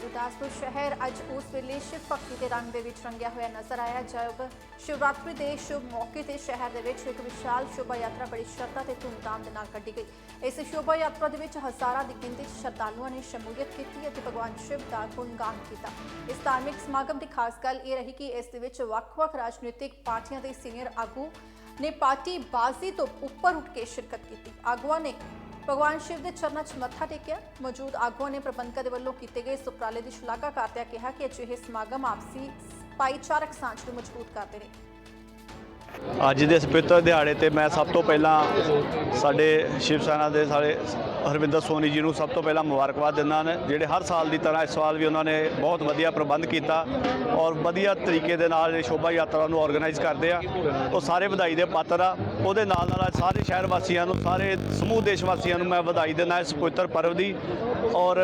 ਗੁਰਦਾਸਪੁਰ ਸ਼ਹਿਰ ਅੱਜ ਉਸ ਵੇਲੇ ਸ਼ਿਵ ਭਗਤੀ ਦੇ ਰੰਗ ਦੇ ਵਿੱਚ ਰੰਗਿਆ ਹੋਇਆ ਨਜ਼ਰ ਆਇਆ। ਜਦ ਸ਼ਿਵਰਾਤਰੀ ਦੇ ਸ਼ੁਭ ਮੌਕੇ ਤੇ ਸ਼ਹਿਰ ਦੇ ਵਿੱਚ ਇੱਕ ਵਿਸ਼ਾਲ ਸ਼ੋਭਾ ਯਾਤਰਾ ਬੜੀ ਸ਼ਰਧਾ ਤੇ ਧੂਮਧਾਮ ਦੇ ਨਾਲ ਕੱਢੀ ਗਈ। ਇਸ ਸ਼ੋਭਾ ਯਾਤਰਾ ਦੇ ਵਿੱਚ ਹਜ਼ਾਰਾਂ ਦੀ ਗਿਣਤੀ 'ਚ ਸ਼ਰਧਾਲੂਆਂ ਨੇ ਸ਼ਮੂਲੀਅਤ ਕੀਤੀ ਅਤੇ ਭਗਵਾਨ ਸ਼ਿਵ ਦਾ ਗੁਣਗਾਨ ਕੀਤਾ। ਇਸ ਧਾਰਮਿਕ ਸਮਾਗਮ ਦੀ ਖਾਸ ਗੱਲ ਇਹ ਰਹੀ ਕਿ ਇਸ ਦੇ ਵਿੱਚ ਵੱਖ-ਵੱਖ ਰਾਜਨੀਤਿਕ ਪਾਰਟੀਆਂ ਦੇ ਸੀਨੀਅਰ ਆਗੂ ਨੇ ਪਾਰਟੀ ਬਾਜ਼ੀ ਤੋਂ ਉੱਪਰ ਉੱਠ ਕੇ ਸ਼ਿਰਕਤ ਕੀਤੀ। ਆਗੂਆਂ ਨੇ ਭਗਵਾਨ ਸ਼ਿਵ ਦੇ ਚਰਨਾਂ 'ਚ ਮੱਥਾ ਟੇਕਿਆ। ਮੌਜੂਦ ਆਗੂਆਂ ਨੇ ਪ੍ਰਬੰਧਕਾਂ ਦੇ ਵੱਲੋਂ ਕੀਤੇ ਗਏ ਇਸ ਉਪਰਾਲੇ ਦੀ ਸ਼ਲਾਘਾ ਕਰਦਿਆਂ ਕਿਹਾ ਕਿ ਅਜਿਹੇ ਸਮਾਗਮ ਆਪਸੀ ਭਾਈਚਾਰਕ ਸਾਂਝ ਨੂੰ ਮਜ਼ਬੂਤ ਕਰਦੇ ਨੇ। ਅੱਜ ਦੇ ਇਸ ਪਵਿੱਤਰ ਦਿਹਾੜੇ ਤੇ ਮੈਂ ਸਭ ਤੋਂ ਪਹਿਲਾਂ ਸਾਡੇ ਸ਼ਿਵ ਸੈਨਾ ਦੇ ਸਾਰੇ ਹਰਵਿੰਦਰ ਸੋਨੀ ਜੀ ਨੂੰ ਸਭ ਤੋਂ ਪਹਿਲਾਂ ਮੁਬਾਰਕਬਾਦ ਦਿੰਦਾ ਨੇ ਜਿਹੜੇ ਹਰ ਸਾਲ ਦੀ ਤਰ੍ਹਾਂ ਇਸ ਸਾਲ ਵੀ ਉਹਨਾਂ ਨੇ ਬਹੁਤ ਵਧੀਆ ਪ੍ਰਬੰਧ ਕੀਤਾ ਔਰ ਵਧੀਆ ਤਰੀਕੇ ਦੇ ਨਾਲ ਇਹ ਸ਼ੋਭਾ ਯਾਤਰਾ ਨੂੰ ਆਰਗੇਨਾਈਜ਼ ਕਰਦੇ ਆ। ਉਹ ਸਾਰੇ ਵਧਾਈ ਦੇ ਪਾਤਰ ਆ। ਉਹਦੇ ਨਾਲ ਨਾਲ ਅੱਜ ਸਾਰੇ ਸ਼ਹਿਰ ਵਾਸੀਆਂ ਨੂੰ, ਸਾਰੇ ਸਮੂਹ ਦੇਸ਼ ਵਾਸੀਆਂ ਨੂੰ ਮੈਂ ਵਧਾਈ ਦਿੰਦਾ ਇਸ ਪਵਿੱਤਰ ਪਰਵ ਦੀ। ਔਰ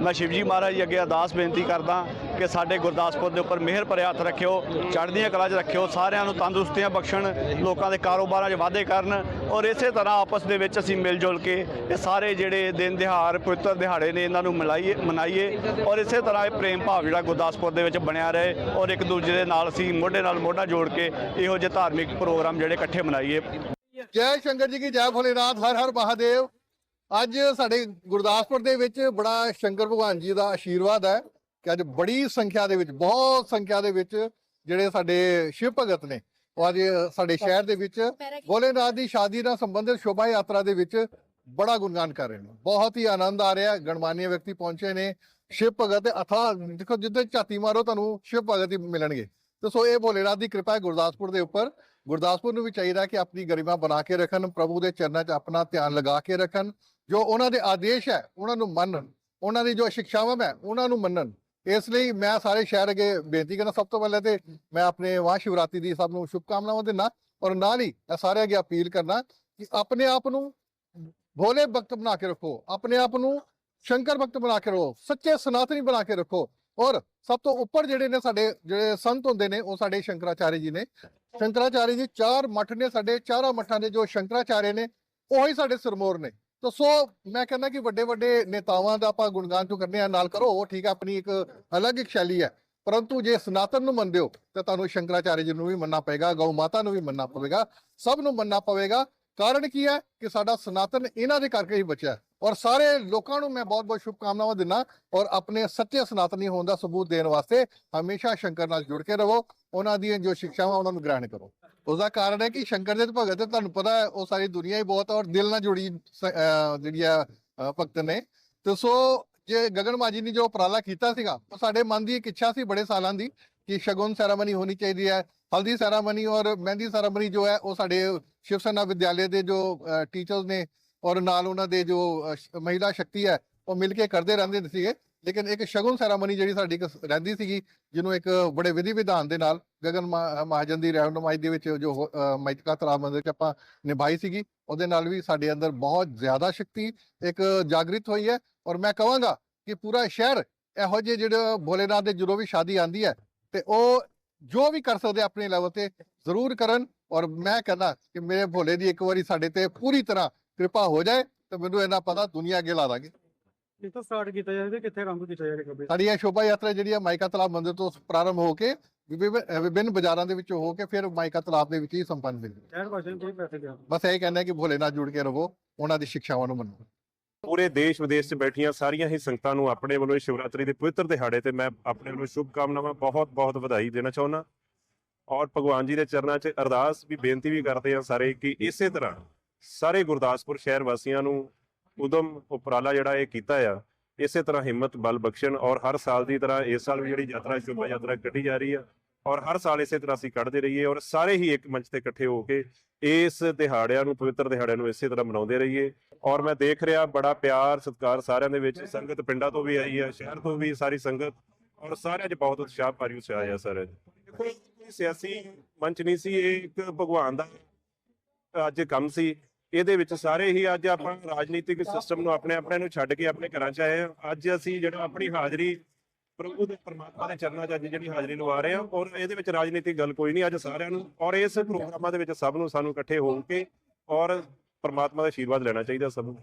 ਮੈਂ ਸ਼ਿਵਜੀ ਮਹਾਰਾਜ ਅੱਗੇ ਅਰਦਾਸ ਬੇਨਤੀ ਕਰਦਾ ਕਿ ਸਾਡੇ ਗੁਰਦਾਸਪੁਰ ਦੇ ਉੱਪਰ ਮਿਹਰ ਭਰਿਆ ਹੱਥ ਰੱਖਿਓ, ਚੜ੍ਹਦੀਆਂ ਕਲਾ 'ਚ ਰੱਖਿਓ, ਸਾਰਿਆਂ ਨੂੰ ਤੰਦਰੁਸਤੀਆਂ ਬਖਸ਼ਣ, ਲੋਕਾਂ ਦੇ ਕਾਰੋਬਾਰਾਂ 'ਚ ਵਾਧੇ ਕਰਨ ਔਰ ਇਸੇ ਤਰ੍ਹਾਂ ਆਪਸ ਦੇ ਵਿੱਚ ਅਸੀਂ ਮਿਲ ਜੁਲ ਕੇ ਇਹ ਸਾਰੇ ਜਿਹੜੇ ਦਿਨ ਦਿਹਾੜ ਪਵਿੱਤਰ ਦਿਹਾੜੇ ਨੇ ਇਹਨਾਂ ਨੂੰ ਮਨਾਈਏ ਮਨਾਈਏ ਔਰ ਇਸੇ ਤਰ੍ਹਾਂ ਇਹ ਪ੍ਰੇਮ ਭਾਵ ਜਿਹੜਾ ਗੁਰਦਾਸਪੁਰ ਦੇ ਵਿੱਚ ਬਣਿਆ ਰਹੇ ਔਰ ਇੱਕ ਦੂਜੇ ਦੇ ਨਾਲ ਅਸੀਂ ਮੋਢੇ ਨਾਲ ਮੋਢਾ ਜੋੜ ਕੇ ਇਹੋ ਜਿਹੇ ਧਾਰਮਿਕ ਪ੍ਰੋਗਰਾਮ ਜਿਹੜੇ ਇਕੱਠੇ ਮਨਾਈਏ। ਜੈ ਸ਼ੰਕਰ ਜੀ ਕੀ ਜੈ ਭੋਲੇਨਾਥ ਹਰ ਹਰ ਮਹਾਦੇਵ। ਅੱਜ ਸਾਡੇ ਗੁਰਦਾਸਪੁਰ ਦੇ ਵਿੱਚ ਬੜਾ ਸ਼ੰਕਰ ਭਗਵਾਨ ਜੀ ਦਾ ਆਸ਼ੀਰਵਾਦ ਹੈ। ਕਿ ਅੱਜ ਬੜੀ ਸੰਖਿਆ ਦੇ ਵਿੱਚ, ਬਹੁਤ ਸੰਖਿਆ ਦੇ ਵਿੱਚ ਜਿਹੜੇ ਸਾਡੇ ਸ਼ਿਵ ਭਗਤ ਨੇ, ਉਹ ਅੱਜ ਸਾਡੇ ਸ਼ਹਿਰ ਦੇ ਵਿੱਚ ਭੋਲੇਨਾਥ ਦੀ ਸ਼ਾਦੀ ਨਾਲ ਸੰਬੰਧਿਤ ਸ਼ੋਭਾ ਯਾਤਰਾ ਦੇ ਵਿੱਚ ਬੜਾ ਗੁਣਗਾਨ ਕਰ ਰਹੇ ਨੇ। ਬਹੁਤ ਹੀ ਆਨੰਦ ਆ ਰਿਹਾ ਗਣਮਾਨਿਆ ਵਿਅਕਤੀ ਪਹੁੰਚੇ ਨੇ, ਸ਼ਿਵ ਭਗਤ ਅਥਾ ਦੇਖੋ ਜਿੱਦਾਂ ਝਾਤੀ ਮਾਰੋ ਤੁਹਾਨੂੰ ਸ਼ਿਵ ਭਗਤ ਹੀ ਮਿਲਣਗੇ। ਤੇ ਸੋ ਇਹ ਭੋਲੇਨਾਥ ਦੀ ਕਿਰਪਾ ਹੈ ਗੁਰਦਾਸਪੁਰ ਦੇ ਉੱਪਰ। ਗੁਰਦਾਸਪੁਰ ਨੂੰ ਵੀ ਚਾਹੀਦਾ ਕਿ ਆਪਣੀ ਗਰਿਮਾ ਬਣਾ ਕੇ ਰੱਖਣ, ਪ੍ਰਭੂ ਦੇ ਚਰਨਾਂ 'ਚ ਆਪਣਾ ਧਿਆਨ ਲਗਾ ਕੇ ਰੱਖਣ। ਜੋ ਉਹਨਾਂ ਦੇ ਆਦੇਸ਼ ਹੈ, ਉਹਨਾਂ ਨੂੰ ਮੰਨਣ, ਉਹਨਾਂ ਦੀ ਜੋ ਸਿੱਖਿਆਵਾਂ ਹੈ, ਉਹਨਾਂ ਨੂੰ ਮੰਨਣ। ਇਸ ਲਈ ਮੈਂ ਸਾਰੇ ਸ਼ਹਿਰ ਅੱਗੇ ਬੇਨਤੀ ਕਰਨਾ ਸਭ ਤੋਂ ਪਹਿਲਾਂ ਤੇ ਮੈਂ ਆਪਣੇ ਵਾਹ ਸ਼ਿਵਰਾਤਰੀ ਦੀ ਸਭ ਨੂੰ ਸ਼ੁਭਕਾਮਨਾਵਾਂ ਦਿੰਦਾ ਔਰ ਨਾਲ ਹੀ ਮੈਂ ਸਾਰੇ ਅੱਗੇ ਅਪੀਲ ਕਰਨਾ ਕਿ ਆਪਣੇ ਆਪ ਨੂੰ ਭੋਲੇ ਭਗਤ ਬਣਾ ਕੇ ਰੱਖੋ, ਆਪਣੇ ਆਪ ਨੂੰ ਸ਼ੰਕਰ ਭਗਤ ਬਣਾ ਕੇ ਰੱਖੋ, ਸੱਚੇ ਸਨਾਤਨੀ ਬਣਾ ਕੇ ਰੱਖੋ ਔਰ ਸਭ ਤੋਂ ਉੱਪਰ ਜਿਹੜੇ ਨੇ ਸਾਡੇ, ਜਿਹੜੇ ਸੰਤ ਹੁੰਦੇ ਨੇ ਉਹ ਸਾਡੇ ਸ਼ੰਕਰਾਚਾਰਿਆ ਜੀ ਨੇ। ਸ਼ੰਕਰਾਚਾਰਿਆ ਜੀ ਚਾਰ ਮੱਠ ਨੇ, ਸਾਡੇ ਚਾਰਾਂ ਮੱਠਾਂ ਦੇ ਜੋ ਸ਼ੰਕਰਾਚਾਰਿਆ ਨੇ, ਉਹੀ ਸਾਡੇ ਸਿਰਮੋਰ ਨੇ। ਤਾਂ ਸੋ ਮੈਂ ਕਹਿੰਦਾ ਕਿ ਵੱਡੇ ਵੱਡੇ ਨੇਤਾਵਾਂ ਦਾ ਆਪਾਂ ਗੁਣਗਾਨ ਤੋਂ ਕਰਨੇ ਆ, ਨਾਲ ਕਰੋ, ਉਹ ਠੀਕ ਹੈ ਆਪਣੀ ਇੱਕ ਅਲੱਗ ਇੱਕ ਸ਼ੈਲੀ ਹੈ। ਪਰੰਤੂ ਜੇ ਸਨਾਤਨ ਨੂੰ ਮੰਨਦੇ ਹੋ, ਤਾਂ ਤੁਹਾਨੂੰ ਸ਼ੰਕਰਾਚਾਰਿਆ ਜੀ ਨੂੰ ਵੀ ਮੰਨਣਾ ਪਏਗਾ, ਗਊ ਮਾਤਾ ਨੂੰ ਵੀ ਮੰਨਣਾ ਪਵੇਗਾ, ਸਭ ਨੂੰ ਮੰਨਣਾ ਪਵੇਗਾ। ਕਾਰਨ ਕੀ ਹੈ ਕਿ ਸਾਡਾ ਸਨਾਤਨ ਇਹਨਾਂ ਦੇ ਕਰਕੇ ਹੀ ਬਚਿਆ ਔਰ ਸਾਰੇ ਲੋਕਾਂ ਨੂੰ ਮੈਂ ਬਹੁਤ-ਬਹੁਤ ਸ਼ੁਭਕਾਮਨਾਵਾਂ ਦਿੰਦਾ ਔਰ ਆਪਣੇ ਸੱਚੇ ਸਨਾਤਨੀ ਹੋਣ ਦਾ ਸਬੂਤ ਦੇਣ ਵਾਸਤੇ ਹਮੇਸ਼ਾ ਸ਼ੰਕਰ ਨਾਲ ਜੁੜ ਕੇ ਰਹੋ। ਉਹਨਾਂ ਦੀਆਂ ਜੋ ਸਿੱਖਿਆਵਾਂ ਉਹਨਾਂ ਨੂੰ ਗ੍ਰਹਿਣ ਕਰੋ। ਉਸ ਦਾ ਕਾਰਨ ਹੈ ਕਿ ਸ਼ੰਕਰ ਦੇ ਭਗਤ ਹੈ, ਤੁਹਾਨੂੰ ਪਤਾ ਹੈ ਉਹ ਸਾਰੀ ਦੁਨੀਆ ਹੀ ਬਹੁਤ ਔਰ ਦਿਲ ਨਾਲ ਜੁੜੀ ਸ- ਅਹ ਜਿਹੜੀ ਆ ਅਹ ਭਗਤ ਨੇ। ਤੇ ਸੋ ਜੇ ਗਗਨ ਮਾਜੀ ਨੇ ਜੋ ਉਪਰਾਲਾ ਕੀਤਾ ਸੀਗਾ ਉਹ ਸਾਡੇ ਮਨ ਦੀ ਇੱਕ ਇੱਛਾ ਸੀ ਬੜੇ ਸਾਲਾਂ ਦੀ ਕਿ ਸ਼ਗੁਨ ਸੈਰਾਮਨੀ ਹੋਣੀ ਚਾਹੀਦੀ ਹੈ ਹਲਦੀ ਸੈਰਾਮਨੀ ਔਰ ਮਹਿੰਦੀ ਸੈਰਾਮਨੀ ਜੋ ਹੈ ਉਹ ਸਾਡੇ ਸ਼ਿਵ ਸੈਨਾ ਵਿਦਿਆਲਿਆ ਦੇ ਜੋ ਟੀਚਰਸ ਨੇ ਔਰ ਨਾਲ ਉਹਨਾਂ ਦੇ ਜੋ ਅਹ, ਸ਼- ਮਹਿਲਾ ਸ਼ਕਤੀ ਹੈ ਉਹ ਮਿਲ ਕੇ ਕਰਦੇ ਰਹਿੰਦੇ ਸੀਗੇ। ਲੇਕਿਨ ਇੱਕ ਸ਼ਗਨ ਸੈਰਾਮਨੀ ਜਿਹੜੀ ਸਾਡੀ ਇੱਕ ਰਹਿੰਦੀ ਸੀਗੀ ਜਿਹਨੂੰ ਇੱਕ ਬੜੇ ਵਿਧੀ ਵਿਧਾਨ ਦੇ ਨਾਲ ਗਗਨ ਮਹਾ- ਮਹਾਜਨ ਦੀ ਰਹਿਨੁਮਾਈ ਦੇ ਵਿੱਚ ਜੋ ਅਹ, ਮਾਈਕਾ ਤਲਾਬ ਮੰਦਿਰ ਚ ਆਪਾਂ ਨਿਭਾਈ ਸੀਗੀ ਉਹਦੇ ਨਾਲ ਵੀ ਸਾਡੇ ਅੰਦਰ ਬਹੁਤ ਜ਼ਿਆਦਾ ਸ਼ਕਤੀ ਇੱਕ ਜਾਗਰਿਤ ਹੋਈ ਹੈ। ਔਰ ਮੈਂ ਕਹਾਂਗਾ ਕਿ ਪੂਰਾ ਸ਼ਹਿਰ ਇਹੋ ਜਿਹੇ ਜਿਹੜੇ ਭੋਲੇਨਾਥ ਦੇ ਜਦੋਂ ਵੀ ਸ਼ਾਦੀ ਆਂਦੀ ਹੈ ਤੇ ਉਹ ਜੋ ਵੀ ਕਰ ਸਕਦੇ ਆਪਣੇ ਲੈਵਲ ਤੇ ਜ਼ਰੂਰ ਕਰਨ। ਔਰ ਮੈਂ ਕਹਿੰਦਾ ਕਿ ਮੇਰੇ ਭੋਲੇ ਦੀ ਇੱਕ ਵਾਰੀ ਸਾਡੇ ਤੇ ਪੂਰੀ ਤਰ੍ਹਾਂ ਕਿਰਪਾ ਹੋ ਜਾਏ ਤੇ ਮੈਨੂੰ ਇਹਨਾਂ ਪਤਾ ਦੁਨੀਆ ਅੱਗੇ ਲਾ ਦਾਂਗੇ। ਕਿੱਥੋਂ ਸਟਾਰਟ ਕੀਤਾ ਜਾਵੇ ਤੇ ਕਿੱਥੇ ਕੰਮ ਕੀਤਾ ਜਾਵੇ ਕਬੇ ਸਾਡੀ ਇਹ ਸ਼ੋਭਾ ਯਾਤਰਾ ਜਿਹੜੀ ਹੈ ਮਾਈਕਾ ਤਲਾਬ ਮੰਦਿਰ ਤੋਂ ਪ੍ਰਾਰੰਭ ਹੋ ਕੇ ਵਿਭਿੰਨ ਵਿਭਿੰਨ ਬਾਜ਼ਾਰਾਂ ਦੇ ਵਿੱਚੋਂ ਹੋ ਕੇ ਫਿਰ ਮਾਈਕਾ ਤਲਾਬ ਦੇ ਵਿੱਚ ਹੀ ਸੰਪੰਨ ਹੋਈ ਸ਼ਹਿਰ ਵਾਸੀਆਂ ਨੂੰ ਕੋਈ ਪੈਸੇ ਗਿਆ ਬਸ ਇਹ ਕਹਿੰਦਾ ਕਿ ਭੋਲੇ ਨਾਲ ਜੁੜ ਕੇ ਰਹੋ ਉਹਨਾਂ ਦੀ ਸਿੱਖਿਆਵਾਂ ਨੂੰ ਮੰਨੋ। ਪੂਰੇ ਦੇਸ਼ ਵਿਦੇਸ਼ 'ਚ ਬੈਠੀਆਂ ਸਾਰੀਆਂ ਹੀ ਸੰਗਤਾਂ ਨੂੰ ਆਪਣੇ ਵੱਲੋਂ ਇਸ ਸ਼ਿਵਰਾਤਰੀ ਦੇ ਪਵਿੱਤਰ ਦਿਹਾੜੇ ਤੇ ਮੈਂ ਆਪਣੇ ਵੱਲੋਂ ਸ਼ੁਭ ਕਾਮਨਾਵਾਂ ਬਹੁਤ ਬਹੁਤ ਵਧਾਈ ਦੇਣਾ ਚਾਹੁੰਦਾ। ਔਰ ਭਗਵਾਨ ਜੀ ਦੇ ਚਰਨਾਂ 'ਚ ਅਰਦਾਸ ਵੀ ਬੇਨਤੀ ਵੀ ਕਰਦੇ ਆ ਸਾਰੇ ਕਿ ਇਸੇ ਤਰ੍ਹਾਂ ਸਾਰੇ ਗੁਰਦਾਸਪੁਰ ਸ਼ਹਿਰ ਵਾਸੀਆਂ ਨੂੰ ਉਦਮ ਉਪਰਾਲਾ ਜਿਹੜਾ ਇਹ ਕੀਤਾ ਆ, ਇਸੇ ਤਰ੍ਹਾਂ ਹਿੰਮਤ, ਬਲ ਬਖਸ਼ਣ ਔਰ ਹਰ ਸਾਲ ਦੀ ਤਰ੍ਹਾਂ ਇਸ ਸਾਲ ਵੀ ਜਿਹੜੀ ਯਾਤਰਾ ਸ਼ੋਭਾ ਯਾਤਰਾ ਕੱਢੀ ਜਾ ਰਹੀ ਆ ਔਰ ਹਰ ਸਾਲ ਇਸੇ ਤਰ੍ਹਾਂ ਅਸੀਂ ਕੱਢਦੇ ਰਹੀਏ ਔਰ ਸਾਰੇ ਹੀ ਇੱਕ ਮੰਚ ਤੇ ਇਕੱਠੇ ਹੋ ਕੇ ਇਸ ਦਿਹਾੜਿਆਂ ਨੂੰ, ਪਵਿੱਤਰ ਦਿਹਾੜਿਆਂ ਨੂੰ ਇਸੇ ਤਰ੍ਹਾਂ ਮਨਾਉਂਦੇ ਰਹੀਏ ਔਰ ਮੈਂ ਦੇਖ ਰਿਹਾ ਬੜਾ ਪਿਆਰ, ਸਤਿਕਾਰ ਸਾਰਿਆਂ ਦੇ ਵਿੱਚ, ਸੰਗਤ ਪਿੰਡਾਂ ਤੋਂ ਵੀ ਆਈ ਹੈ ਸ਼ਹਿਰ ਤੋਂ ਵੀ ਸਾਰੀ ਸੰਗਤ ਔਰ ਸਾਰਿਆਂ 'ਚ ਬਹੁਤ ਉਤਸ਼ਾਹ ਭਾਰੀ ਉਤਸ਼ਾਹ ਆਇਆ ਸਾਰਿਆਂ 'ਚ। ਦੇਖੋ ਕੋਈ ਸਿਆਸੀ ਮੰਚ ਨਹੀਂ ਸੀ, ਇਹ ਇੱਕ ਭਗਵਾਨ ਦਾ ਅੱਜ ਕੰਮ ਸੀ। ਇਹਦੇ ਵਿੱਚ ਸਾਰੇ ਹੀ ਅੱਜ ਆਪਾਂ ਰਾਜਨੀਤਿਕ ਸਿਸਟਮ ਨੂੰ ਆਪਣੇ ਆਪਣੇ ਨੂੰ ਛੱਡ ਕੇ ਆਪਣੇ ਘਰਾਂ 'ਚ ਆਏ ਹਾਂ। ਅੱਜ ਅਸੀਂ ਜਿਹੜਾ ਆਪਣੀ ਹਾਜ਼ਰੀ ਪ੍ਰਭੂ ਦੇ ਪਰਮਾਤਮਾ ਦੇ ਚਰਨਾਂ 'ਚ ਅੱਜ ਜਿਹੜੀ ਹਾਜ਼ਰੀ ਲਵਾ ਰਹੇ ਹਾਂ ਔਰ ਇਹਦੇ ਵਿੱਚ ਰਾਜਨੀਤਿਕ ਗੱਲ ਕੋਈ ਨਹੀਂ, ਅੱਜ ਸਾਰਿਆਂ ਨੂੰ ਔਰ ਇਸ ਪ੍ਰੋਗਰਾਮਾਂ ਦੇ ਵਿੱਚ ਸਭ ਨੂੰ ਸਾਨੂੰ ਇਕੱਠੇ ਹੋ ਕੇ ਔਰ ਪਰਮਾਤਮਾ ਦਾ ਆਸ਼ੀਰਵਾਦ ਲੈਣਾ ਚਾਹੀਦਾ ਸਭ ਨੂੰ।